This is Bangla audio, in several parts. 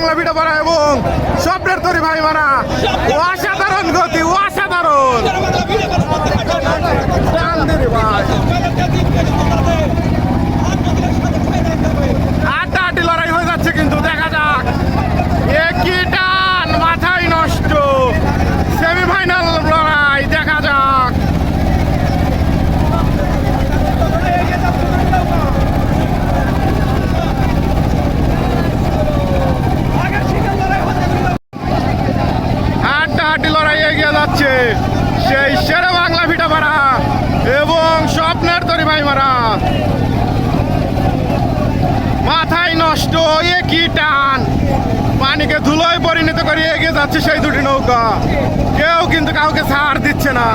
বাংলা ভিডিও বানা এবং স্বপ্নের তরি ভাই মারা অসাধারণ গতি অসাধারণ টান ভাই আড্ডাআড্ডি লড়াই হয়ে যাচ্ছে কিন্তু দেখা যাক একই টান মাথায় নষ্ট সেমিফাইনাল লড়াই দেখা যাক হাড্ডাহাড্ডি লড়াই এগিয়ে যাচ্ছে সেই সেরা বাংলা ভিটা মারা এবং স্বপ্নের মারা। মাথায় নষ্ট একই টান? পানিকে ধুলোয় পরিণত করে এগিয়ে যাচ্ছে সেই দুটি নৌকা। কেউ কিন্তু কাউকে ছাড় দিচ্ছে না।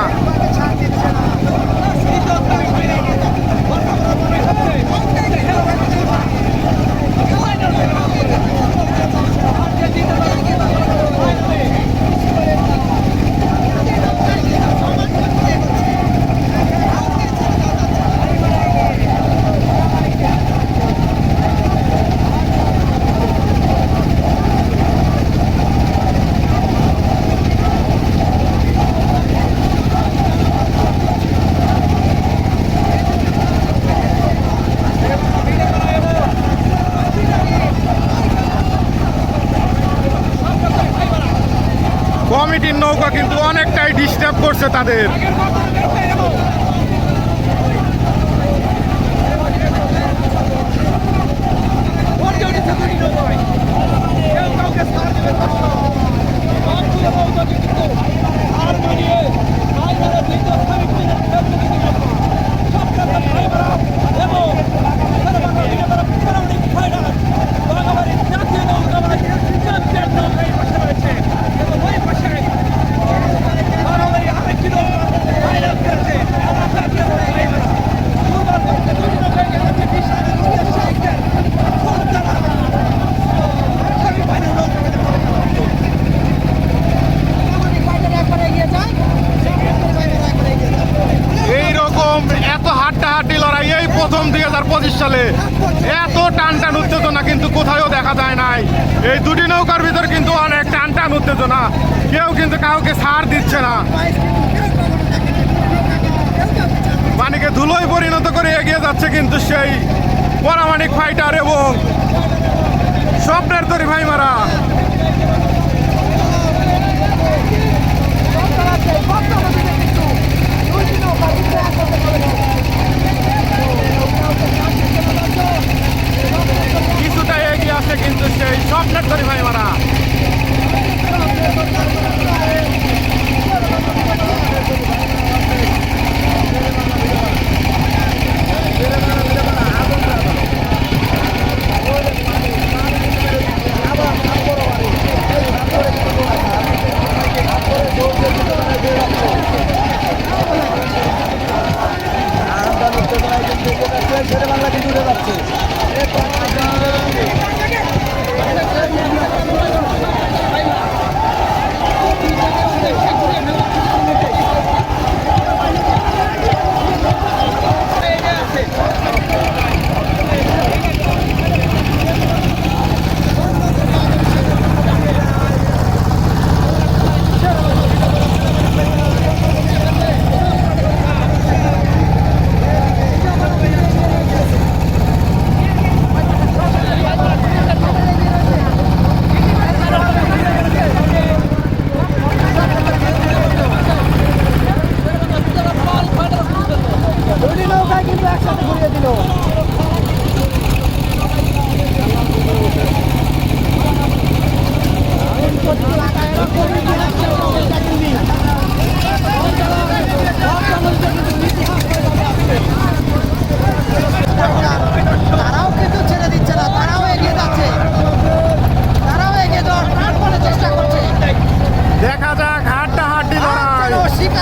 কমিটির নৌকা কিন্তু অনেকটাই ডিস্টার্ব করছে তাদের। এই সালে এত টান টান উত্তেজনা কিন্তু কোথাও দেখা যায় নাই। এই দুটি নৌকার ভিতর কিন্তু অনেক টান টান উত্তেজনা। কেউ কিন্তু কাউকে সার দিচ্ছে না। পানিকে ধুলোয় পরিণত করে এগিয়ে যাচ্ছে কিন্তু সেই পরামাণিক ফাইটার এবং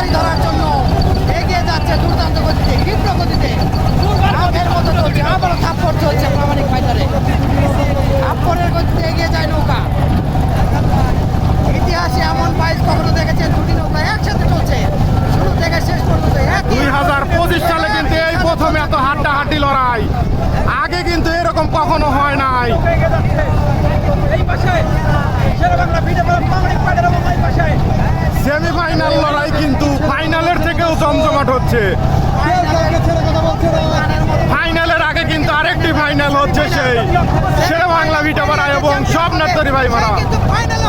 গাড়ি ধরার জন্য এগিয়ে যাচ্ছে দুর্দান্ত গতিতে ক্ষিপ্র গতিতে। আমের মতো চলছে আবারও থাপ্পড় চলছে প্রামাণিক ফাইটারে। থাপ্পড়ের গতিতে এগিয়ে যায় নৌকা। ইতিহাসে এমন বাইশ কখনো দেখেছেন? দুটি নৌকা একসাথে চলছে। শুরু থেকে শেষ পর্যন্ত দুই হাজার পঁচিশ সালে কিন্তু এই প্রথমে এত হাড্ডাহাড্ডি লড়াই। আগে কিন্তু এরকম কখনো হয় নাই। এই পাশে বাংলা বিজেপি পাশে। সেমিফাইনাল লড়াই কিন্তু ফাইনালের থেকেও জমজমাট হচ্ছে। ফাইনালের আগে কিন্তু আরেকটি ফাইনাল হচ্ছে সেই সেরা বাংলা ভিটাপাড়া এবং সব নাত্তরি ভাই মারা ফাইনালে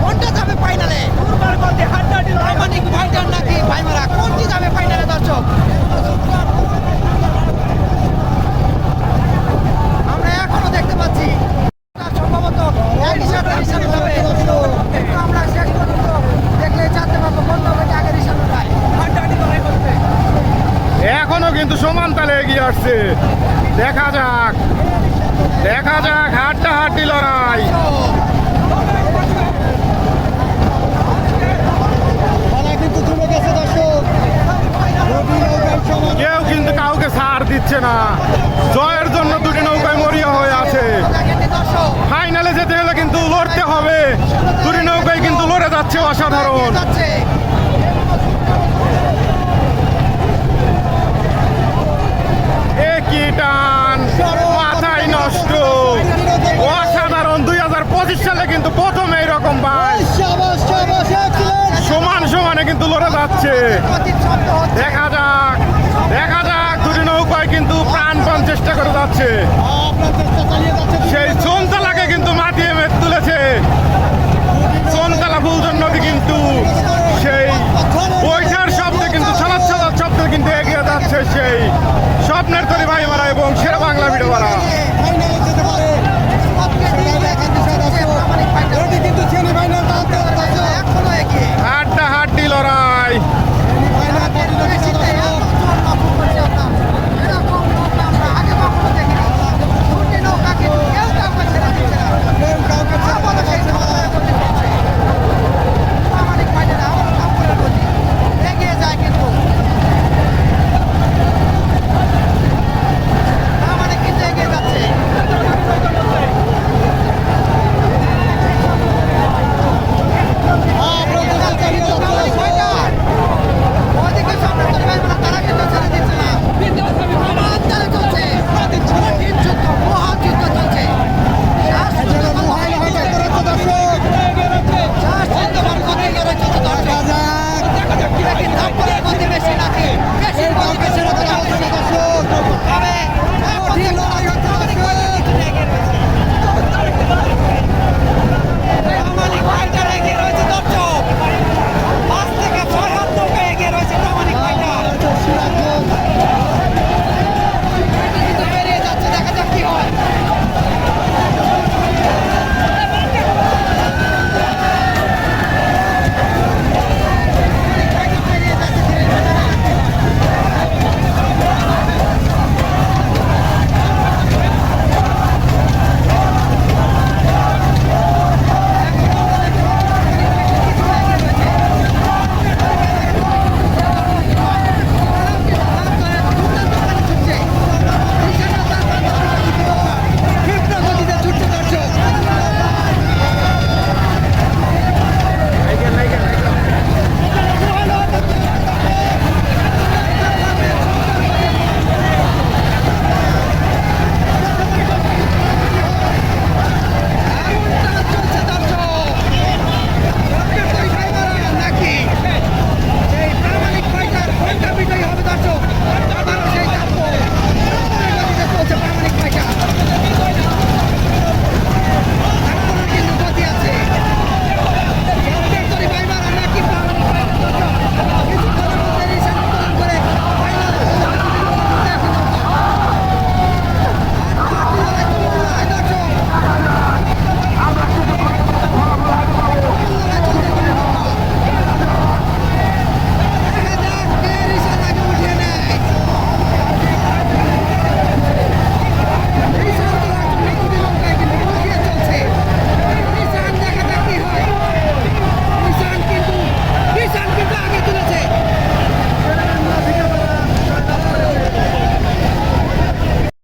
কোনটি যাবে ফাইনালে, দর্শক? কেউ কিন্তু কাউকে ছাড় দিচ্ছে না। জয়ের জন্য দুটি নৌকায় মরিয়া হয়ে আছে। ফাইনালে যেতে হলে কিন্তু লড়তে হবে। দুটি নৌকায় কিন্তু লড়ে যাচ্ছে অসাধারণ। টান, মাথায় নষ্ট। অসাধারণ, দুই হাজার পঁচিশ সালে কিন্তু প্রথম এইরকম ভাই সমান সমানে কিন্তু লড়ে যাচ্ছে। দেখা যাক। দেখা যাক, দুটি নৌকায় কিন্তু প্রাণপণ চেষ্টা করে যাচ্ছে। সেই চোনতলাকে কিন্তু মাতিয়ে তুলেছে। চোনতলা ফুলজন নদী কিন্তু সেই বৈঠার শব্দে কিন্তু সালাদ শব্দে কিন্তু এগিয়ে যাচ্ছে সেই স্বপ্নের তরি ভাই মারা এবং সেরা বাংলা ভিডিও মারা